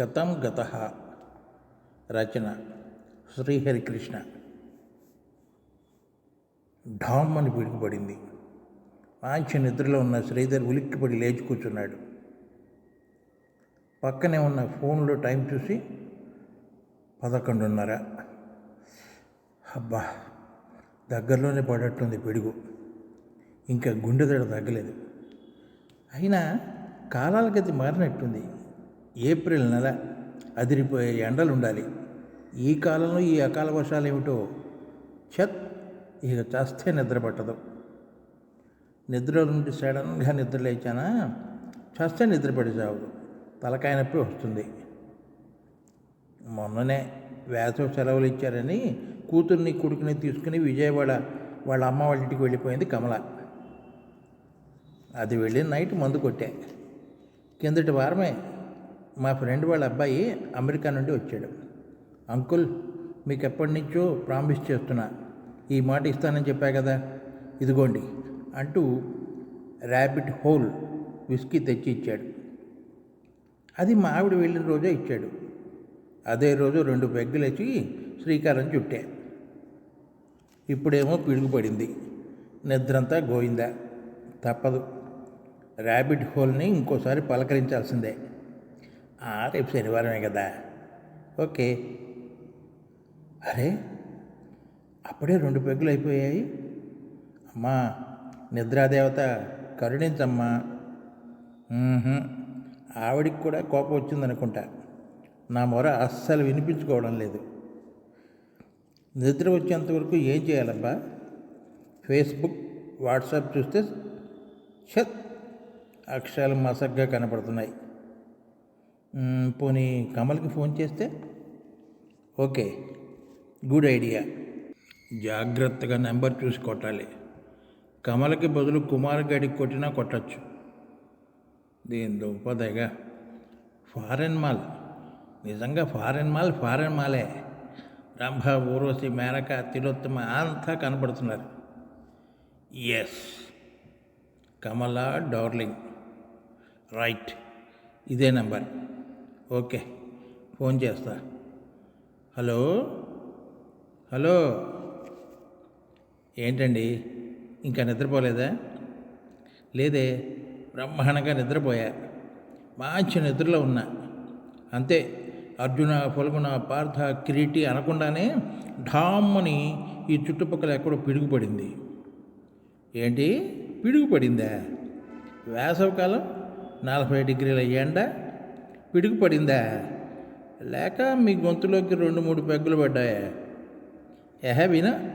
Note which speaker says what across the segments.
Speaker 1: గతం గత రచన శ్రీహరికృష్ణ. ఢామ్ అని పిడుగుపడింది మంచి నిద్రలో ఉన్న శ్రీధర్ ఉలిక్కిపడి లేచి కూర్చున్నాడు. పక్కనే ఉన్న ఫోన్లో టైం చూసి పదకొండున్నర. అబ్బా దగ్గరలోనే పడట్టుంది పిడుగు. ఇంకా గుండె దడ తగ్గలేదు. అయినా కాలాల గతి మారినట్టుంది. ఏప్రిల్ నెల అదిరిపోయే ఎండలు ఉండాలి ఈ కాలంలో ఈ అకాల వర్షాలు ఏమిటో చత్ ఇక చస్తే నిద్ర పట్టదు. నిద్ర నుండి సడన్గా నిద్ర లేచానా? చస్తే నిద్ర పడి తలకాయ నొప్పి వస్తుంది. మొన్ననే వేసవి సెలవులు ఇచ్చారని కూతుర్ని కొడుకుని తీసుకుని విజయవాడ వాళ్ళ అమ్మ వాళ్ళ ఇంటికి వెళ్ళిపోయింది కమల. అది వెళ్ళి నైట్ మందు కొట్టే. కిందటి వారమే మా ఫ్రెండ్ వాళ్ళ అబ్బాయి అమెరికా నుండి వచ్చాడు. అంకుల్ మీకు ఎప్పటి నుంచో ప్రామిస్ చేస్తున్నా. ఈ మాట ఇస్తానని చెప్పా కదా. ఇదిగోండి అంటూ ర్యాబిట్ హోల్ విస్కీ తెచ్చి ఇచ్చాడు. అది మా ఆవిడ వెళ్ళిన రోజే ఇచ్చాడు. అదే రోజు రెండు పెగ్గులేసి శ్రీకారం చుట్టే. ఇప్పుడేమో పిడుగుపడింది. నిద్రంతా గోయిందా? తప్పదు. ర్యాబిట్ హోల్ని ఇంకోసారి పలకరించాల్సిందే. రేపు శనివారమే కదా. ఓకే. అరే అప్పుడే రెండు పెగ్గులు అయిపోయాయి. అమ్మా నిద్రాదేవత కరుణించమ్మా. ఆవిడికి కూడా కోపం వచ్చిందనుకుంటా. నా మొర అస్సలు వినిపించుకోవడం లేదు. నిద్ర వచ్చేంత వరకు ఏం చేయాలబ్బా? ఫేస్బుక్ వాట్సాప్ చూస్తే షత్ అక్షరాలు మసగ్గా కనపడుతున్నాయి. పోనీ కమల్కి ఫోన్ చేస్తే? Okay good idea. జాగ్రత్తగా నెంబర్ చూసి కొట్టాలి. కమలకి బదులు కుమార్ గడికి కొట్టినా కొట్టచ్చు. దీని దుంపదగా ఫారెన్ మాల్. నిజంగా ఫారెన్ మాల్ ఫారెన్ మాలే. రంభ ఊర్వశి మేనక తిలోత్తమ అంతా కనపడుతున్నారు ఎస్ కమలా డార్లింగ్. రైట్ ఇదే నెంబర్. ఓకే ఫోన్ చేస్తా. హలో? హలో? ఏంటండి? ఇంకా నిద్రపోలేదా? లేదే బ్రహ్మాండంగా నిద్రపోయా. మంచి నిద్రలో ఉన్నా. అంతే అర్జున ఫల్గుణ పార్థ కిరీటి అనకుండానే ఢామ్మని ఈ చుట్టుపక్కల ఎక్కడో పిడుగుపడింది. ఏంటి? పిడుగుపడిందా? వేసవకాలం వేసవికాలం నలభై డిగ్రీల ఎండ పిడుగు పడిందా లేక మీ గొంతులోకి రెండు మూడు పెగ్గులు పడ్డాయా? ఎహ వినా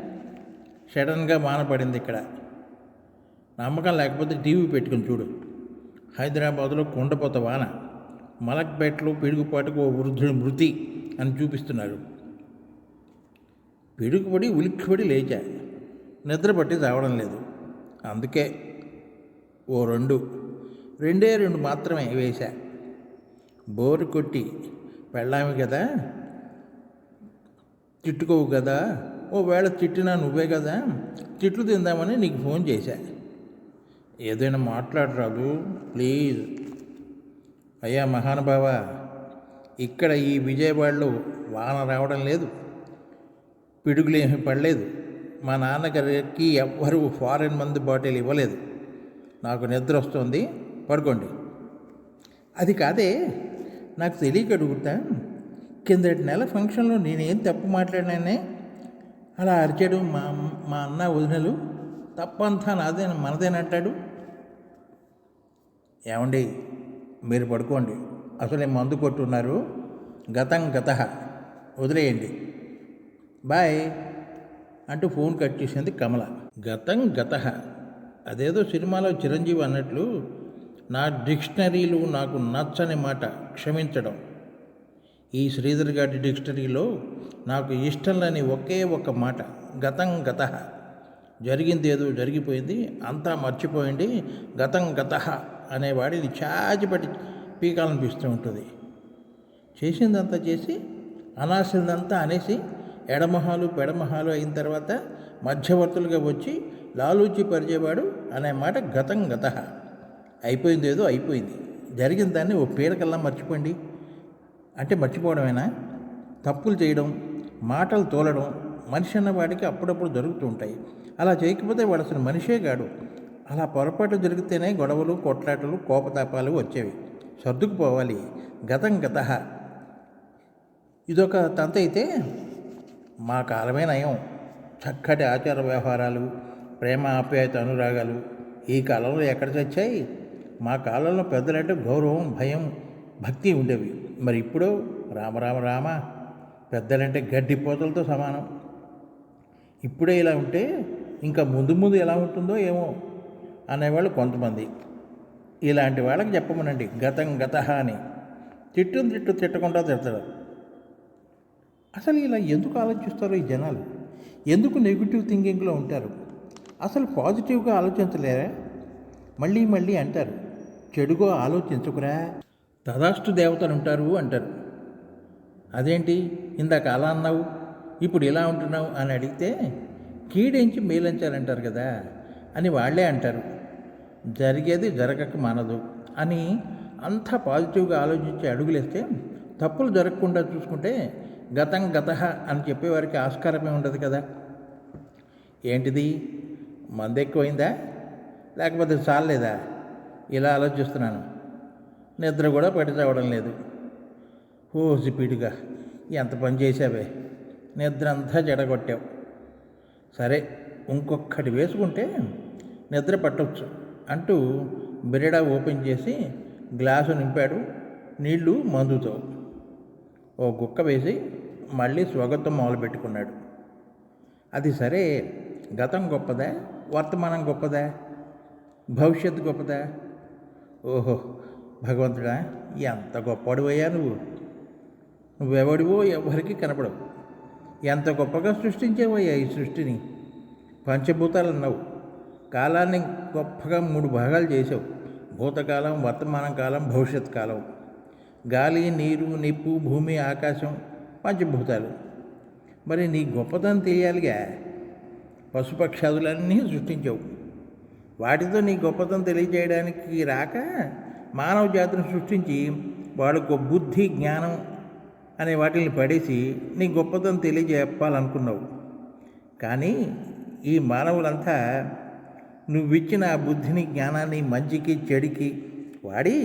Speaker 1: సడన్గా మానపడింది ఇక్కడ. నమ్మకం లేకపోతే టీవీ పెట్టుకుని చూడు. హైదరాబాదులో కుండపోత వాన. మలక్పేటలో పిడుగుపాటుకు ఓ వృద్ధుడి మృతి అని చూపిస్తున్నారు. పిడుగుపడి ఉలిక్కిపడి లేచా. నిద్ర పట్టి రావడం లేదు. అందుకే ఓ రెండు రెండే రెండు మాత్రమే వేశా. బోరు కొట్టి పెళ్ళామి కదా? తిట్టుకోవు కదా? ఓ వేళ తిట్టినా నువ్వే కదా? తిట్లు తిందామని నీకు ఫోన్ చేశా. ఏదైనా మాట్లాడరాదు ప్లీజ్. అయ్యా మహానుభావ ఇక్కడ ఈ విజయవాడలో వాన రావడం లేదు. పిడుగులేమి పడలేదు. మా నాన్నగారికి ఎవ్వరూ ఫారెన్ మందు బాటిల్ ఇవ్వలేదు. నాకు నిద్ర వస్తుంది. పడుకోండి. అది కాదే నాకు తెలియక అడుగుతా కిందటి నెల ఫంక్షన్లో నేనేం తప్పు మాట్లాడినానే? అలా అరిచాడు మా మా అన్న వదినలు. తప్పంతా నాదే మనదేనంటాడు ఏమండి మీరు పడుకోండి. అసలే మందు కొట్టున్నారు. గతం గత. వదిలేయండి. బాయ్ అంటూ ఫోన్ కట్ చేసింది కమల. గతం గత. అదేదో సినిమాలో చిరంజీవి అన్నట్లు నా డిక్షనరీలు నాకు నచ్చని మాట క్షమించడం. ఈ శ్రీధర్ గారి డిక్షనరీలో నాకు ఇష్టం లేని ఒకే ఒక మాట గతం గత. జరిగింది ఏదో జరిగిపోయింది అంతా మర్చిపోయింది గతం గత అనేవాడిని చాచిపట్టి పీకాలనిపిస్తూ ఉంటుంది. చేసిందంతా చేసి అనాల్సిందంతా అనేసి ఎడమహాలు పెడమహాలు అయిన తర్వాత మధ్యవర్తులుగా వచ్చి లాలూచి పరిచేవాడు అనే మాట గతం గత. అయిపోయింది ఏదో అయిపోయింది. జరిగిన దాన్ని ఓ పీడకల్లా మర్చిపోండి. అంటే మర్చిపోవడమేనా? తప్పులు చేయడం మాటలు తోలడం మనిషి అన్నవాడికి అప్పుడప్పుడు జరుగుతూ ఉంటాయి. అలా చేయకపోతే వాడు అసలు మనిషే కాడు. అలా పొరపాటు జరిగితేనే గొడవలు కొట్లాటలు కోపతాపాలు వచ్చేవి. సర్దుకుపోవాలి. గతం గత. ఇదొక తంత అయితే మా కాలమే నయం. చక్కటి ఆచార వ్యవహారాలు ప్రేమ ఆప్యాయత అనురాగాలు ఈ కాలంలో ఎక్కడ చచ్చాయి? మా కాలంలో పెద్దలంటే గౌరవం భయం భక్తి ఉండేవి. మరి ఇప్పుడు రామ రామ రామ పెద్దలంటే గడ్డి పోతలతో సమానం. ఇప్పుడే ఇలా ఉంటే ఇంకా ముందు ముందు ఎలా ఉంటుందో ఏమో అనేవాళ్ళు కొంతమంది. ఇలాంటి వాళ్ళకి చెప్పమనండి గతం గత అని. తిట్టు తిట్టు తిట్టకుండా తిడతారు. అసలు ఇలా ఎందుకు ఆలోచిస్తారో ఈ జనాలు? ఎందుకు నెగిటివ్ థింకింగ్లో ఉంటారు? అసలు పాజిటివ్గా ఆలోచించలేరా? మళ్ళీ మళ్ళీ అంటారు. చెడుగో ఆలోచించుకురా. తదాస్తు దేవతలు ఉంటారు అంటారు. అదేంటి? ఇందాక అలా అన్నావు ఇప్పుడు ఇలా ఉంటున్నావు అని అడిగితే కీడించి మేలంచాలంటారు కదా అని వాళ్ళే అంటారు. జరిగేది జరగక మానదు అని అంత పాజిటివ్గా ఆలోచించి అడుగులేస్తే తప్పులు జరగకుండా చూసుకుంటే గతం గత అని చెప్పేవారికి ఆస్కారమే ఉండదు కదా. ఏంటిది? మందెక్కువైందా? లేకపోతే చాలేదా ఇలా ఆలోచిస్తున్నాను. నిద్ర కూడా పట్టి లేదు. ఓ స్పీడ్గా ఎంత పని చేసావే నిద్ర అంతా చెడగొట్టావు సరే ఇంకొక్కటి వేసుకుంటే నిద్ర పట్టవచ్చు అంటూ బిరడా ఓపెన్ చేసి గ్లాసు నింపాడు. నీళ్ళు మందుతో ఓ గుక్క వేసి మళ్ళీ స్వాగతం మొదలుపెట్టుకున్నాడు అది సరే గతం గొప్పదా? వర్తమానం గొప్పదా? భవిష్యత్తు గొప్పదా? ఓహో భగవంతుడా ఎంత గొప్పవాడివయ్యా నువ్వు? నువ్వెవడివో ఎవరికి కనపడవు. ఎంత గొప్పగా సృష్టించేవయ్యా ఈ సృష్టిని? పంచభూతాలు అన్నావు కాలాన్ని గొప్పగా మూడు భాగాలు చేసావు భూతకాలం వర్తమాన కాలం భవిష్యత్ కాలం. గాలి నీరు నిప్పు భూమి ఆకాశం పంచభూతాలు. మరి నీ గొప్పతనం తెలియాలిగా? పశుపక్షాదులన్నీ సృష్టించావు. వాటితో నీ గొప్పతనం తెలియజేయడానికి రాక మానవ జాతిని సృష్టించి వాళ్ళకు బుద్ధి జ్ఞానం అనే వాటిని పడేసి నీ గొప్పతనం తెలియజెప్పాలనుకున్నావు కానీ ఈ మానవులంతా నువ్విచ్చిన ఆ బుద్ధిని జ్ఞానాన్ని మంచికి చెడికి వాడి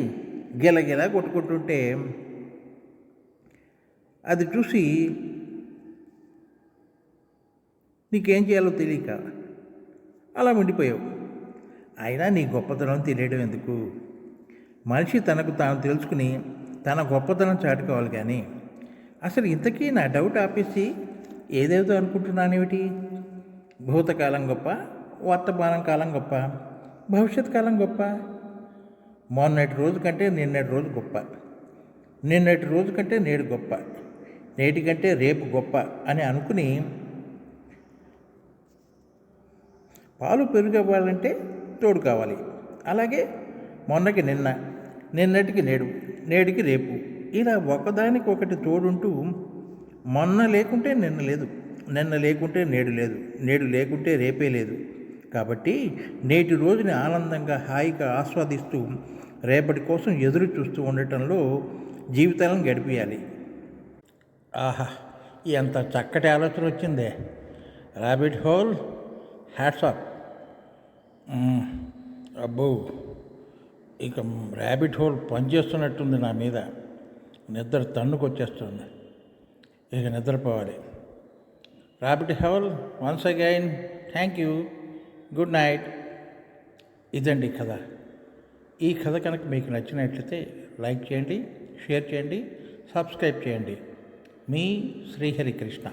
Speaker 1: గిలగిలా కొట్టుకుంటుంటే అది చూసి నీకేం చేయాలో తెలియక అలా ఉండిపోయావు. అయినా నీ గొప్పతనం తెలియడం ఎందుకు? మనిషి తనకు తాను తెలుసుకుని తన గొప్పతనం చాటుకోవాలి కానీ అసలు ఇంతకీ నా డౌట్ ఆపేసి ఏదేదో అనుకుంటున్నానేమిటి? భూతకాలం గొప్ప వర్తమానం కాలం గొప్ప భవిష్యత్ కాలం గొప్ప? మొన్నటి రోజు కంటే నిన్నటి రోజు గొప్ప. నిన్నటి రోజు కంటే నేడు గొప్ప. నేటి కంటే రేపు గొప్ప అని అనుకుని పాలు పెరుగవ్వాలంటే తోడు కావాలి. అలాగే మొన్నకి నిన్న నిన్నటికి నేడు నేడికి రేపు. ఇలా ఒకదానికి ఒకటి తోడుంటూ మొన్న లేకుంటే నిన్న లేదు నిన్న లేకుంటే నేడు లేదు నేడు లేకుంటే రేపే లేదు. కాబట్టి నేటి రోజుని ఆనందంగా హాయిగా ఆస్వాదిస్తూ రేపటి కోసం ఎదురు చూస్తూ ఉండటంలో జీవితాలను గడిపేయాలి. ఆహా ఎంత చక్కటి ఆలోచన వచ్చిందే. రాబిట్ హోల్ హ్యాట్సాప్ అబ్బో ఇక ర్యాబిట్ హోల్ పనిచేస్తున్నట్టుంది నా మీద. నిద్ర తన్నుకొచ్చేస్తుంది. ఇక నిద్రపోవాలి. Rabbit hole once again thank you good night ఇదండి కథ. ఈ కథ కనుక మీకు నచ్చినట్లయితే లైక్ చేయండి షేర్ చేయండి సబ్స్క్రైబ్ చేయండి. మీ శ్రీహరికృష్ణ.